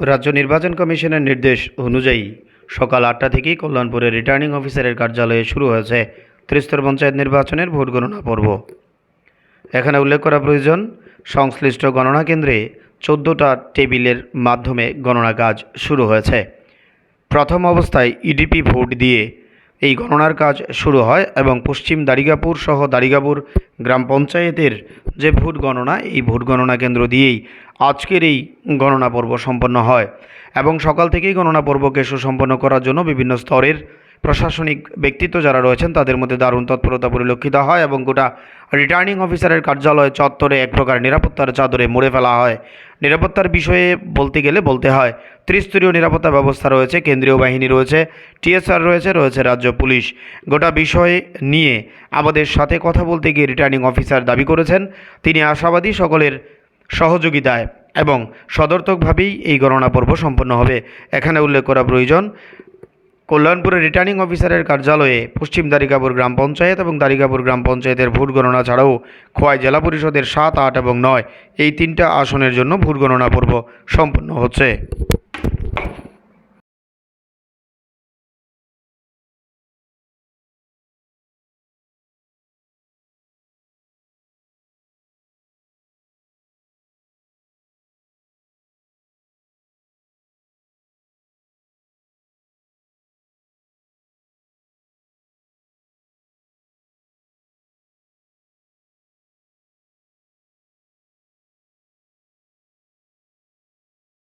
রাজ্য নির্বাচন কমিশনের নির্দেশ অনুযায়ী সকাল আটটা থেকেই কল্যাণপুরের রিটার্নিং অফিসারের কার্যালয়ে শুরু হয়েছে ত্রিস্তর পঞ্চায়েত নির্বাচনের ভোট গণনা পর্ব। এখানে উল্লেখ করা প্রয়োজন, সংশ্লিষ্ট গণনা কেন্দ্রে চোদ্দোটা টেবিলের মাধ্যমে গণনা কাজ শুরু হয়েছে। প্রথম অবস্থায় ইডিপি ভোট দিয়ে এই গণনার কাজ শুরু হয় এবং পশ্চিম দারিগাপুর সহ দারিগাপুর গ্রাম পঞ্চায়েতের যে ভোট গণনা, এই ভোট গণনা কেন্দ্র দিয়েই আজকের এই গণনা পর্ব সম্পন্ন হয় এবং সকাল থেকেই গণনা পর্বকে সুসম্পন্ন করার জন্য বিভিন্ন স্তরের প্রশাসনিক ব্যক্তিত্ব যারা রয়েছেন তাদের মধ্যে দারুণ তৎপরতা পরিলক্ষিত হয় এবং গোটা রিটার্নিং অফিসারের কার্যালয় চত্বরে এক প্রকার নিরাপত্তার চাদরে মুড়ে ফেলা হয়। নিরাপত্তার বিষয়ে বলতে গেলে বলতে হয় ত্রিস্তরীয় নিরাপত্তা ব্যবস্থা রয়েছে, কেন্দ্রীয় বাহিনী রয়েছে, টিএসআর রয়েছে রয়েছে রাজ্য পুলিশ। গোটা বিষয় নিয়ে আমাদের সাথে কথা বলতে গিয়ে রিটার্নিং অফিসার দাবি করেছেন। তিনি আশাবাদী সকলের সহযোগিতায় এবং সদর্থকভাবেই এই গণনা পর্ব সম্পন্ন হবে। এখানে উল্লেখ করা প্রয়োজন, কল্যাণপুরের রিটার্নিং অফিসারের কার্যালয়ে পশ্চিম দারিকাপুর গ্রাম পঞ্চায়েত এবং দারিকাপুর গ্রাম পঞ্চায়েতের ভোট গণনা ছাড়াও খোয়াই জেলা পরিষদের সাত, আট এবং নয় এই তিনটা আসনের জন্য ভোট গণনা পর্ব সম্পন্ন হচ্ছে।